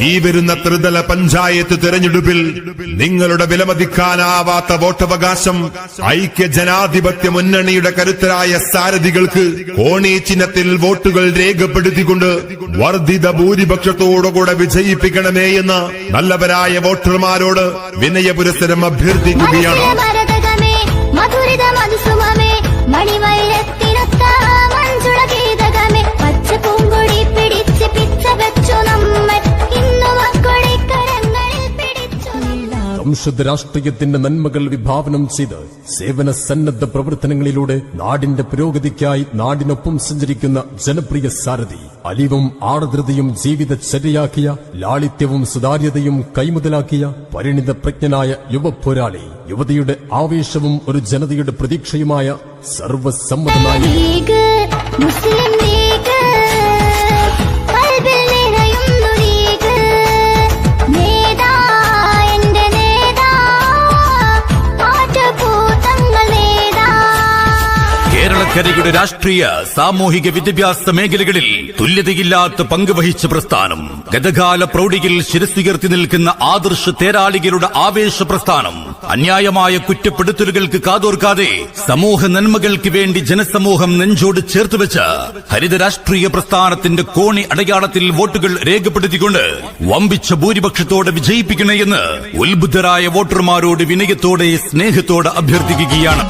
ഈ വരുന്ന ത്രിതല പഞ്ചായത്ത് തിരഞ്ഞെടുപ്പിൽ നിങ്ങളുടെ വിലമതിക്കാനാവാത്ത വോട്ടവകാശം ഐക്യ ജനാധിപത്യ മുന്നണിയുടെ കരുത്തരായ സാരഥികൾക്ക് കോണി ചിഹ്നത്തിൽ വോട്ടുകൾ രേഖപ്പെടുത്തിക്കൊണ്ട് വർദ്ധിത ഭൂരിപക്ഷത്തോടുകൂടെ വിജയിപ്പിക്കണമേ എന്ന് നല്ലവരായ വോട്ടർമാരോട് വിനയപുരസരം അഭ്യർത്ഥിക്കുകയാണ്. സംശുദ്ധ രാഷ്ട്രീയത്തിന്റെ നന്മകൾ വിഭാവനം ചെയ്ത് സേവന സന്നദ്ധ പ്രവർത്തനങ്ങളിലൂടെ നാടിന്റെ പുരോഗതിക്കായി നാടിനൊപ്പം സഞ്ചരിക്കുന്ന ജനപ്രിയ സാരഥി അലിവും ആർദ്രതയും ജീവിതചര്യയാക്കിയ ലാളിത്യവും സുതാര്യതയും കൈമുതലാക്കിയ പരിണിത പ്രജ്ഞനായ യുവപോരാളി യുവതിയുടെ ആവേശവും ഒരു ജനതയുടെ പ്രതീക്ഷയുമായ സർവസമ്മതമായി മുസ്ലിം കേരളക്കരയുടെ രാഷ്ട്രീയ സാമൂഹിക വിദ്യാഭ്യാസ മേഖലകളിൽ തുല്യതയില്ലാത്ത പങ്ക് വഹിച്ച പ്രസ്ഥാനം ഗതകാല പ്രൗഢിയിൽ ശിരസുയർത്തി നിൽക്കുന്ന ആദർശ തേരാളികളുടെ ആവേശ പ്രസ്ഥാനം അന്യായമായ കുറ്റപ്പെടുത്തലുകൾക്ക് കാതോർക്കാതെ സമൂഹ നന്മകൾക്ക് വേണ്ടി ജനസമൂഹം നെഞ്ചോട് ചേർത്തുവെച്ച് ഹരിത രാഷ്ട്രീയ പ്രസ്ഥാനത്തിന്റെ കോണി അടയാളത്തിൽ വോട്ടുകൾ രേഖപ്പെടുത്തിക്കൊണ്ട് വമ്പിച്ച ഭൂരിപക്ഷത്തോടെ വിജയിപ്പിക്കണേ എന്ന് ഉത്ബുദ്ധരായ വോട്ടർമാരോട് വിനയത്തോടെ സ്നേഹത്തോടെ അഭ്യർത്ഥിക്കുകയാണ്.